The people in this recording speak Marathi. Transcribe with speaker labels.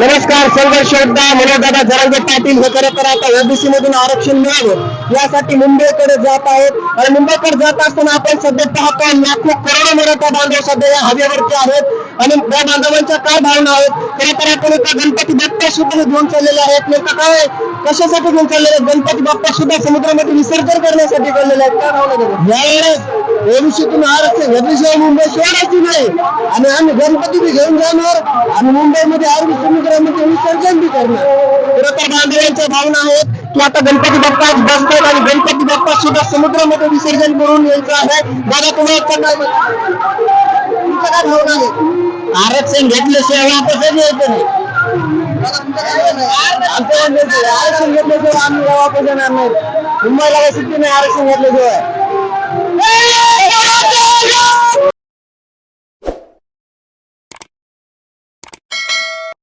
Speaker 1: नमस्कार संघर्ष योद्धा मनोजदादा जरांगे पाटील हे खरं तर आता ओबीसी मधून आरक्षण मिळावं यासाठी मुंबईकडे जात आहेत. आणि मुंबईकडे जात असताना आपण सध्या पाहतो लाखो करोडो मराठा बांधव सध्या या हवेवरती आहेत. आणि त्या बांधवांच्या काय भावना आहेत? खरं तर आपण एका गणपती बाप्पा सुद्धा घेऊन चाललेले आहेत. नेमका काय कशासाठी घेऊन चाललेले आहेत? गणपती बाप्पा सुद्धा समुद्रामध्ये विसर्जन करण्यासाठी चाललेले आहेत. काय भावना यावेळेस ओबीसीतून महाराष्ट्र घेतल्याशिवाय मुंबई सोडायची नाही. आणि आम्ही गणपती बी घेऊन जाणार. आणि मुंबईमध्ये अरबी समुद्रामध्ये विसर्जन बी करणार. खरं तर बांधवांच्या भावना आहेत. की आता गणपती बाप्पा बसतात आणि गणपती बाप्पा सुद्धा समुद्रामध्ये विसर्जन करून यायचं आहे. दादा तुम्हाला काय भावना आहे आरक्षण घेतल्याशिवाय वापसच यायचं नाही. आमचं आरक्षण घेतल्याशिवाय आम्ही वापस येणार नाही. मुंबईला काही सुट्टी नाही आरक्षण घेतल्याशिवाय.